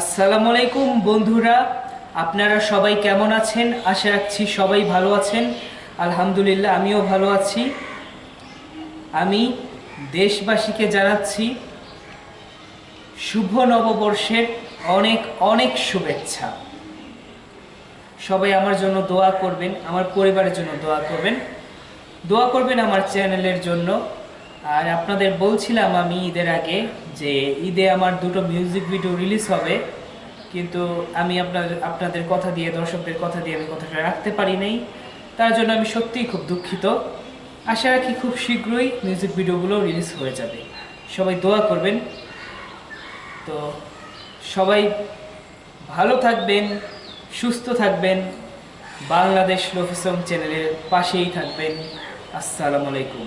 আসসালামু আলাইকুম, বন্ধুরা। আপনারা সবাই কেমন আছেন? আশা রাখছি সবাই ভালো আছেন। আলহামদুলিল্লাহ, আমিও ভালো আছি। আমি দেশবাসীকে জানাচ্ছি শুভ নববর্ষের অনেক অনেক শুভেচ্ছা। সবাই আমার জন্য দোয়া করবেন, আমার পরিবারের জন্য দোয়া করবেন। দোয়া করবেন আমার চ্যানেলের জন্য। আর আপনাদের বলছিলাম আমি ঈদের আগে যে ঈদে আমার দুটো মিউজিক ভিডিও রিলিজ হবে, কিন্তু আমি আপনার, আপনাদের কথা দিয়ে, দর্শকদের কথা দিয়ে আমি কথাটা রাখতে পারি নাই। তার জন্য আমি সত্যিই খুব দুঃখিত। আশা রাখি খুব শীঘ্রই মিউজিক ভিডিওগুলো রিলিজ হয়ে যাবে। সবাই দোয়া করবেন। তো সবাই ভালো থাকবেন, সুস্থ থাকবেন। বাংলাদেশ লোফিসম চ্যানেলের পাশেই থাকবেন। আসসালামু আলাইকুম।